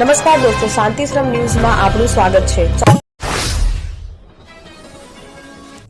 નમસ્કાર દોસ્તો શાંતિશ્રમ ન્યૂઝમાં આપનું સ્વાગત છે.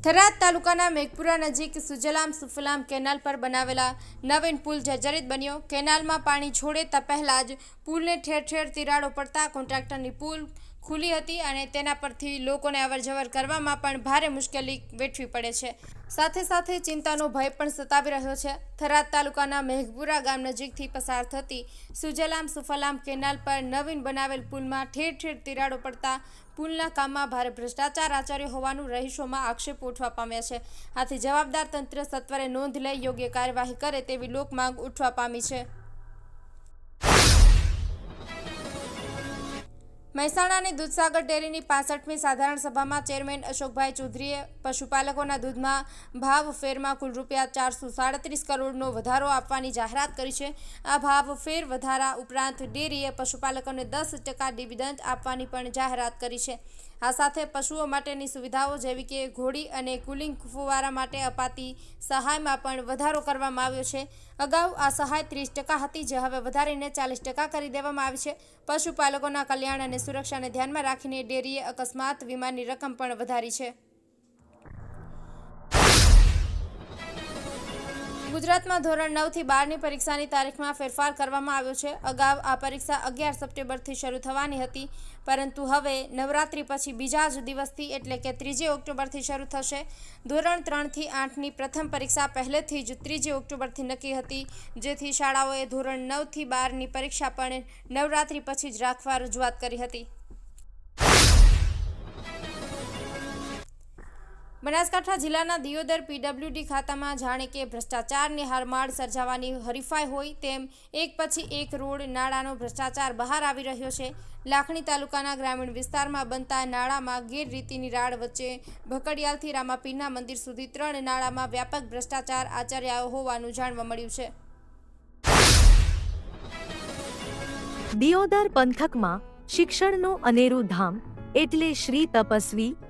થરાદ તાલુકાના મેઘપુરા નજીક સુજલામ સુફલામ કેનાલ પર બનાવેલા નવીન પુલ જર્જરિત બન્યો. કેનાલમાં પાણી છોડે તે પહેલા જ પુલને ઠેર ઠેર તિરાડો પડતા કોન્ટ્રાક્ટરની પુલ ખુલી હતી અને તેના પરથી લોકોને અવરજવર કરવામાં પણ ભારે મુશ્કેલી વેઠવી પડે છે. સાથે સાથે ચિંતાનો ભય પણ સતાવી રહ્યો છે. થરાદ તાલુકાના મેઘપુરા ગામ નજીકથી પસાર થતી સુજલામ સુફલામ કેનાલ પર નવીન બનાવેલ પુલમાં ઠેર ઠેર તિરાડો પડતા પુલના કામમાં ભારે ભ્રષ્ટાચાર આચાર્ય હોવાનું રહીશોમાં આક્ષેપ ઉઠવા પામ્યા છે. આથી જવાબદાર તંત્ર સત્વરે નોંધ લઈ યોગ્ય કાર્યવાહી કરે તેવી લોકમાંગ ઉઠવા પામી છે. મહેસાણાની દૂધસાગર ડેરીની પાસઠમી સાધારણ સભામાં ચેરમેન અશોકભાઈ ચૌધરીએ પશુપાલકોના દૂધમાં ભાવ ફેરમાં કુલ રૂપિયા ચારસો સાડત્રીસ કરોડનો વધારો આપવાની જાહેરાત કરી છે. આ ભાવ ફેર વધારા ઉપરાંત ડેરીએ પશુપાલકોને દસ ટકા ડિવિડન્ડ આપવાની પણ જાહેરાત કરી છે. આ સાથે પશુઓ માટેની સુવિધાઓ જેવી કે ઘોડી અને કુલિંગ ફુવારા માટે અપાતી સહાયમાં પણ વધારો કરવામાં આવ્યો છે. અગાઉ આ સહાય ત્રીસ ટકા હતી, જે હવે વધારીને ચાલીસ ટકા કરી દેવામાં આવી છે. પશુપાલકોના કલ્યાણ અને સુરક્ષાને ધ્યાનમાં રાખીને ડેરીએ અકસ્માત વીમાની રકમ પણ વધારી છે. ગુજરાતમાં ધોરણ નવથી બારની પરીક્ષાની તારીખમાં ફેરફાર કરવામાં આવ્યો છે. અગાઉ આ પરીક્ષા અગિયાર સપ્ટેમ્બરથી શરૂ થવાની હતી, પરંતુ હવે નવરાત્રી પછી બીજા જ દિવસથી એટલે કે ત્રીજી ઓક્ટોબરથી શરૂ થશે. ધોરણ ત્રણથી આઠની પ્રથમ પરીક્ષા પહેલેથી જ ત્રીજી ઓક્ટોબરથી નક્કી હતી, જેથી શાળાઓએ ધોરણ નવથી બારની પરીક્ષા પણ નવરાત્રી પછી જ રાખવા રજૂઆત કરી હતી. બનાસકાંઠા જિલ્લાના દિયોદર પીડબ્લ્યુડી ખાતામાં જાણે કે ભ્રષ્ટાચારની હારમાળ સર્જાવાની હરીફાઈ હોય તેમ એક પછી એક રોડ નાળાનો ભ્રષ્ટાચાર બહાર આવી રહ્યો છે. લાખણી તાલુકાના ગ્રામીણ વિસ્તારમાં બનતા નાળામાં ગેરરીતિની રાડ વચ્ચે ભકડિયાલથી રામાપીરના મંદિર સુધી ત્રણ નાળામાં વ્યાપક ભ્રષ્ટાચાર આચર્યા હોવાનું જાણવા મળ્યું છે. દિયોદર પંથકમાં શિક્ષણનું અનેરું ધામ એટલે Shri Tapasvi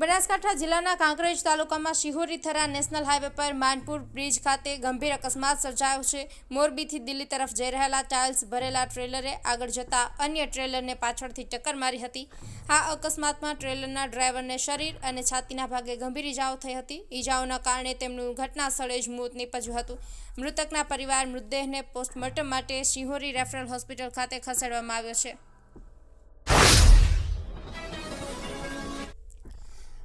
Banaskantha જિલ્લાના કાંકરેજ તાલુકામાં શિહોરી થરા નેશનલ હાઈવે પર માનપુર બ્રિજ ખાતે ગંભીર અકસ્માત સર્જાયો છે. મોરબીથી દિલ્હી તરફ જઈ રહેલા ટાઇલ્સ ભરેલા ટ્રેલરે આગળ જતા અન્ય ટ્રેલરને પાછળથી ટક્કર મારી હતી. આ અકસ્માતમાં ટ્રેલરના ડ્રાઈવરને શરીર અને છાતીના ભાગે ગંભીર ઇજાઓ થઈ હતી. ઇજાઓના કારણે તેમનું ઘટના સ્થળે જ મોત નીપજ્યું હતું. મૃતકના પરિવાર મૃતદેહને પોસ્ટમોર્ટમ માટે શિહોરી રેફરલ હોસ્પિટલ ખાતે ખસેડવામાં આવ્યો છે.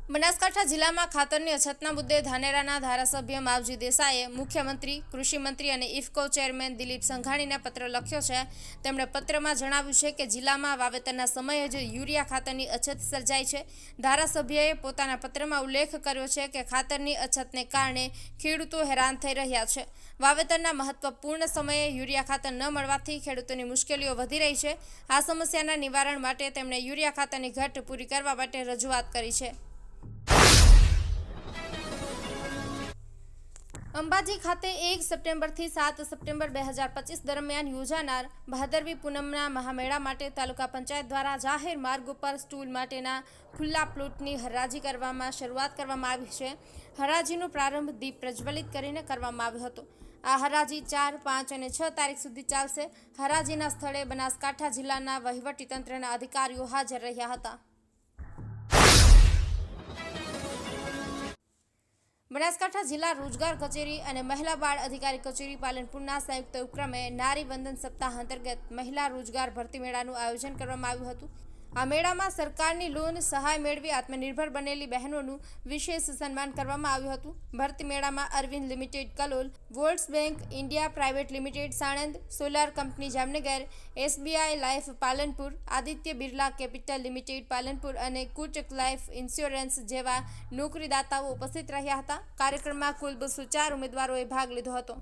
બનાસકાંઠા જિલ્લામાં ખાતરની અછતના મુદ્દે ધાનેરાના ધારાસભ્ય માવજી દેસાઈએ મુખ્યમંત્રી, કૃષિમંત્રી અને ઇફકો ચેરમેન દિલીપ સંઘાણીને પત્ર લખ્યો છે. તેમણે પત્રમાં જણાવ્યું છે કે જિલ્લામાં વાવેતરના સમયે જ યુરિયા ખાતરની અછત સર્જાઈ છે. ધારાસભ્યએ પોતાના પત્રમાં ઉલ્લેખ કર્યો છે કે ખાતરની અછતને કારણે ખેડૂતો હેરાન થઈ રહ્યા છે. વાવેતરના મહત્વપૂર્ણ સમયે યુરિયા ખાતર ન મળવાથી ખેડૂતોની મુશ્કેલીઓ વધી રહી છે. આ સમસ્યાના નિવારણ માટે તેમણે યુરિયા ખાતરની ઘટ પૂરી કરવા માટે રજૂઆત કરી છે. અંબાજી ખાતે એક સપ્ટેમ્બરથી સાત સપ્ટેમ્બર બે હજાર પચીસ દરમિયાન યોજાનાર ભાદરવી પૂનમના મહામેળા માટે તાલુકા પંચાયત દ્વારા જાહેર માર્ગ ઉપર સ્ટૂલ માટેના ખુલ્લા પ્લોટની હરાજી કરવામાં શરૂઆત કરવામાં આવી છે. હરાજીનો પ્રારંભ દીપ પ્રજ્વલિત કરીને કરવામાં આવ્યો હતો. આ હરાજી ચાર, પાંચ અને છ તારીખ સુધી ચાલશે. હરાજીના સ્થળે બનાસકાંઠા જિલ્લાના વહીવટીતંત્રના અધિકારીઓ હાજર રહ્યા હતા. બનાસકાંઠા જિલ્લા રોજગાર કચેરી અને મહિલા બાળ અધિકારી કચેરી પાલનપુરના સંયુક્ત ઉપક્રમે નારી વંદન સપ્તાહ અંતર્ગત મહિલા રોજગાર ભરતી મેળાનું આયોજન કરવામાં આવ્યું હતું. આ મેળામાં સરકારની લોન, સહાય મેળવી આત્મનિર્ભર બનેલી બહેનોનું વિશેષ સન્માન કરવામાં આવ્યું હતું. ભરતી મેળામાં Arvind limited, Kalol વોલ્ટ્સ bank, India private limited, Sanand, solar company, Jamnagar, SBI life Palanpur, Aditya Birla capital limited, Palanpur અને કુટક લાઈફ ઇન્સ્યોરન્સ જેવા નોકરીદાતાઓ ઉપસ્થિત રહ્યા હતા. કાર્યક્રમમાં કુલ બસો ચાર ઉમેદવારોએ ભાગ લીધો હતો.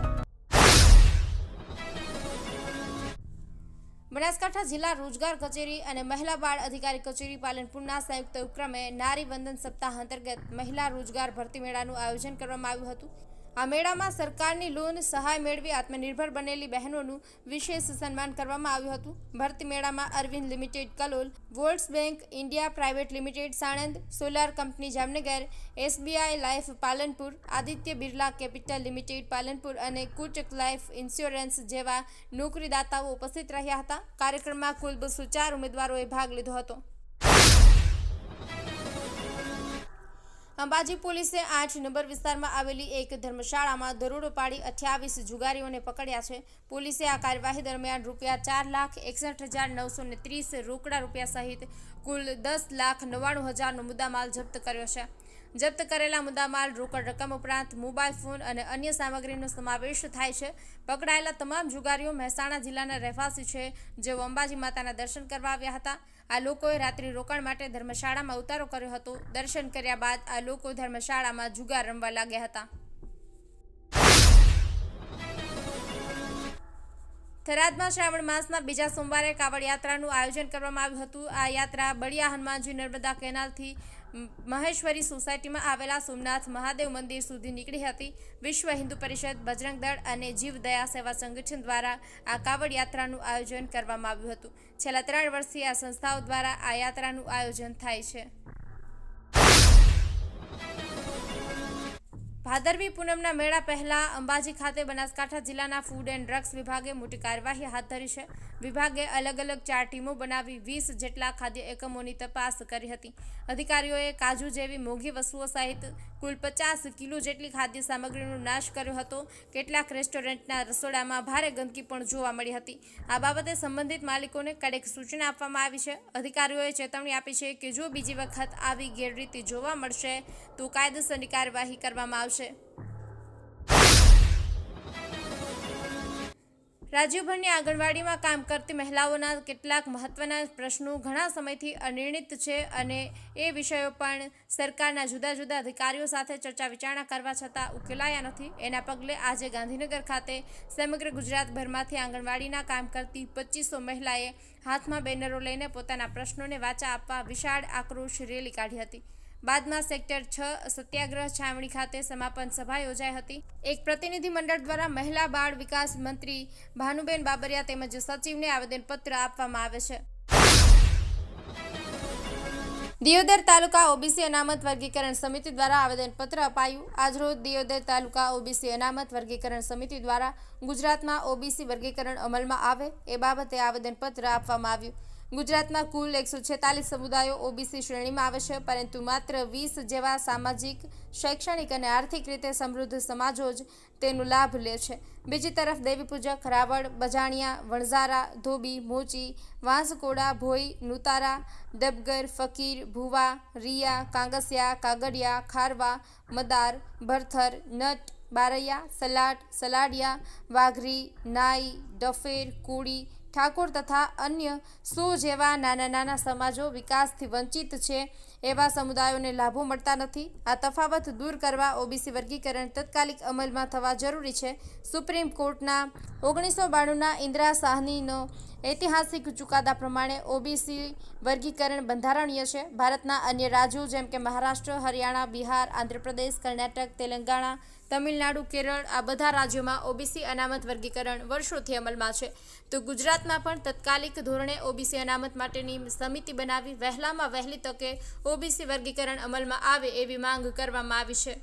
બનાસકાંઠા જિલ્લા રોજગાર કચેરી અને મહિલા બાળ અધિકારી કચેરી પાલનપુરના સંયુક્ત ઉપક્રમે નારી વંદન સપ્તાહ અંતર્ગત મહિલા રોજગાર ભરતી મેળાનું આયોજન કરવામાં આવ્યું હતું. આ મેળામાં સરકારની લોન, સહાય મેળવી આત્મનિર્ભર બનેલી બહેનોનું વિશેષ સન્માન કરવામાં આવ્યું હતું. ભરતી મેળામાં Arvind limited, Kalol વોલ્ડ્સ bank, India private limited, Sanand, solar company, Jamnagar, SBI life Palanpur, Aditya Birla capital limited, Palanpur અને કુટક લાઇફ ઇન્સ્યોરન્સ જેવા નોકરીદાતાઓ ઉપસ્થિત રહ્યા હતા. કાર્યક્રમમાં કુલ બસો ચાર ઉમેદવારોએ ભાગ લીધો હતો. અંબાજી પોલીસે આઠ નંબર વિસ્તારમાં આવેલી એક ધર્મશાળામાં દરોડો પાડી અઠ્યાવીસ જુગારીઓને પકડ્યા છે. પોલીસે આ કાર્યવાહી દરમિયાન રૂપિયા ચાર લાખ એકસઠ હજાર નવસો ત્રીસ રોકડા રૂપિયા સહિત કુલ દસ લાખ નવ્વાણું હજારનો મુદ્દામાલ જપ્ત કર્યો છે. જપ્ત કરેલા મુદ્દામાલ, રોકડ રકમ ઉપરાંત મોબાઈલ ફોન અને અન્ય સામગ્રીનો સમાવેશ થાય છે. પકડાયેલા તમામ જુગારીઓ મહેસાણા જિલ્લાના રહેવાસી છે, જેઓ અંબાજી માતાના દર્શન કરવા આવ્યા હતા. આ લોકોએ રાત્રિ રોકાણ માટે ધર્મશાળામાં ઉતારો કર્યો હતો. દર્શન કર્યા બાદ આ લોકો ધર્મશાળામાં જુગાર રમવા લાગ્યા હતા. થરાદમાં શ્રાવણ માસના બીજા સોમવારે કાવડ યાત્રાનું આયોજન કરવામાં આવ્યું હતું. આ યાત્રા બળિયા હનુમાનજી નર્મદા કેનાલથી મહેશ્વરી સોસાયટીમાં આવેલા સોમનાથ મહાદેવ મંદિર સુધી નીકળી હતી. વિશ્વ હિન્દુ પરિષદ, બજરંગ દળ અને જીવ દયા સેવા સંગઠન દ્વારા આ કાવડ યાત્રાનું આયોજન કરવામાં આવ્યું હતું. છેલ્લા ત્રણ વર્ષથી આ સંસ્થાઓ દ્વારા આ યાત્રાનું આયોજન થાય છે. ભાદરવી પૂનમના મેળા પહેલા અંબાજી ખાતે બનાસકાંઠા જિલ્લાના ફૂડ એન્ડ ડ્રગ્સ વિભાગે મોટી કાર્યવાહી હાથ ધરી છે. વિભાગે અલગ અલગ ચાર ટીમો બનાવી વીસ જેટલા ખાદ્ય એકમોની તપાસ કરી હતી. અધિકારીઓએ કાજુ જેવી મોંઘી વસ્તુઓ સહિત કુલ પચાસ કિલો જેટલી ખાદ્ય સામગ્રીનો નાશ કર્યો હતો. કેટલાક રેસ્ટોરન્ટના રસોડામાં ભારે ગંદકી પણ જોવા મળી હતી. આ બાબતે સંબંધિત માલિકોને કડક સૂચના આપવામાં આવી છે. અધિકારીઓએ ચેતવણી આપી છે કે જો બીજી વખત આવી ગેરરીતિ જોવા મળશે, તો કાયદેસરની કાર્યવાહી કરવામાં આવશે. રાજ્યભરની આંગણવાડીમાં કામ કરતી મહિલાઓના કેટલાક મહત્વના પ્રશ્નો ઘણા સમયથી અનિર્ણિત છે અને એ વિષયો પણ સરકારના જુદા જુદા અધિકારીઓ સાથે ચર્ચા વિચારણા કરવા છતાં ઉકેલાયા નથી. એના પગલે આજે ગાંધીનગર ખાતે સમગ્ર ગુજરાતભરમાંથી આંગણવાડીના કામ કરતી પચીસો મહિલાએ હાથમાં બેનરો લઈને પોતાના પ્રશ્નોને વાચા આપવા વિશાળ આક્રોશ રેલી કાઢી હતી. બાદમાં સેક્ટર છ સત્યાગ્રહ છાવણી ખાતે સમાપન સભા યોજાઈ હતી. એક પ્રતિનિધિ મંડળ દ્વારા મહિલા બાળ વિકાસ મંત્રી ભાનુબેન બાબરિયા તેમજ સચિવને આવેદનપત્ર આપવામાં આવે છે. દિયોદર તાલુકા ઓબીસી અનામત વર્ગીકરણ સમિતિ દ્વારા આવેદનપત્ર અપાયું. આજરોજ દિયોદર તાલુકા ઓબીસી અનામત વર્ગીકરણ સમિતિ દ્વારા ગુજરાતમાં ઓબીસી વર્ગીકરણ અમલમાં આવે એ બાબતે આવેદનપત્ર આપવામાં આવ્યું. ગુજરાતમાં કુલ એકસો છેતાલીસ સમુદાયો ઓબીસી શ્રેણીમાં આવે છે, પરંતુ માત્ર વીસ જેવા સામાજિક, શૈક્ષણિક અને આર્થિક રીતે સમૃદ્ધ સમાજો જ તેનો લાભ લે છે. બીજી તરફ દેવીપૂજક રાવળ, બજાણિયા, વણઝારા, ધોબી, મોચી, વાંસકોડા, ભોઈ, નુતારા ડબગર ફકીર, ભુવા, રિયા, કાંગસિયા, કાગડિયા, ખારવા, મદાર, ભરથર, નટ, બારૈયા સલાટ સલાડિયા, વાઘરી, નાઈ, ડફેર કોળી ઠાકોર તથા અન્ય સો જેવા નાના નાના સમાજો વિકાસથી વંચિત છે, એવા સમુદાયોને લાભો મળતા નથી. આ તફાવત દૂર કરવા ઓબીસી વર્ગીકરણ તત્કાલિક અમલમાં થવા જરૂરી છે. સુપ્રીમ કોર્ટના ઓગણીસો બાણુંના ઇન્દિરા સાહનીનો ઐતિહાસિક ચુકાદા પ્રમાણે ઓબીસી વર્ગીકરણ બંધારણીય છે. ભારતના અન્ય રાજ્યો જેમ કે મહારાષ્ટ્ર, હરિયાણા, બિહાર, આંધ્રપ્રદેશ, કર્ણાટક, તેલંગાણા તમિલનાડુ, કેરળ, આ બધા રાજ્યોમાં ઓબીસી અનામત વર્ગીકરણ વર્ષોથી અમલમાં છે. તો ગુજરાતમાં પણ તત્કાલિક ધોરણે ઓબીસી અનામત માટેની સમિતિ બનાવી વહેલામાં વહેલી તકે ઓબીસી વર્ગીકરણ અમલમાં આવે એવી માંગ કરવામાં આવી છે.